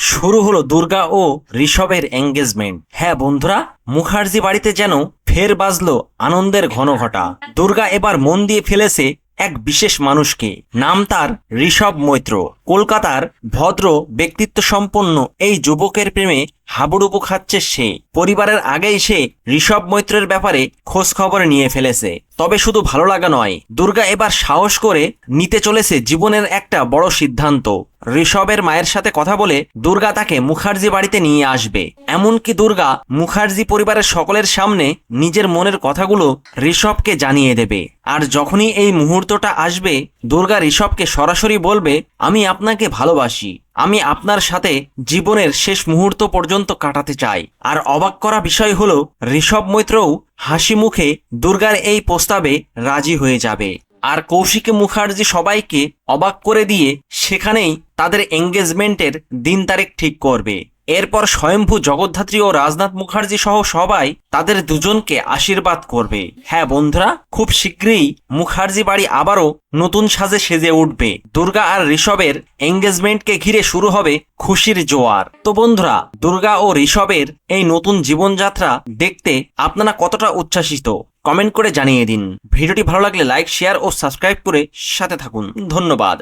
শুরু হলো দুর্গা ও ঋষভের এঙ্গেজমেন্ট হ্যাঁ বন্ধুরা, মুখার্জি বাড়িতে যেন ফের বাজলো আনন্দের ঘন ঘটা দুর্গা এবার মন দিয়ে ফেলেছে এক বিশেষ মানুষকে। নাম তার ঋষভ মৈত্র। কলকাতার ভদ্র ব্যক্তিত্ব সম্পন্ন এই যুবকের প্রেমে হাবুডুবু খাচ্ছে সে। পরিবারের আগেই সে ঋষভ মৈত্রের ব্যাপারে খোঁজ খবর নিয়ে ফেলেছে। তবে শুধু ভালো লাগা নয়, দুর্গা এবার সাহস করে নিতে চলেছে জীবনের একটা বড় সিদ্ধান্ত। ঋষভের মায়ের সাথে কথা বলে দুর্গা তাকে মুখার্জি বাড়িতে নিয়ে আসবে। এমনকি দুর্গা মুখার্জি পরিবারের সকলের সামনে নিজের মনের কথাগুলো ঋষভকে জানিয়ে দেবে। আর যখনই এই মুহূর্তটা আসবে, দুর্গা ঋষভকে সরাসরি বলবে, আমি আপনাকে ভালোবাসি। আমি আপনার সাথে জীবনের শেষ মুহূর্ত পর্যন্ত কাটাতে চাই। আর অবাক করা বিষয় হল, ঋষভ মৈত্রও হাসি মুখে দুর্গার এই প্রস্তাবে রাজি হয়ে যাবে। আর কৌশিক মুখার্জি সবাইকে অবাক করে দিয়ে সেখানেই তাদের এঙ্গেজমেন্টের দিন তারিখ ঠিক করবে। এরপর স্বয়ম্ভু জগদ্ধাত্রী ও রাজনাথ মুখার্জি সহ সবাই তাদের দুজনকে আশীর্বাদ করবে। হ্যাঁ বন্ধুরা, খুব শীঘ্রই মুখার্জি বাড়ি আবারও নতুন সাজে সেজে উঠবে। দুর্গা আর ঋষভের এঙ্গেজমেন্টকে ঘিরে শুরু হবে খুশির জোয়ার। তো বন্ধুরা, দুর্গা ও ঋষভের এই নতুন জীবনযাত্রা দেখতে আপনারা কতটা উচ্ছ্বাসিত? কমেন্ট করে জানিয়ে দিন। ভিডিওটি ভালো লাগলে লাইক, শেয়ার ও সাবস্ক্রাইব করে সাথে থাকুন। ধন্যবাদ।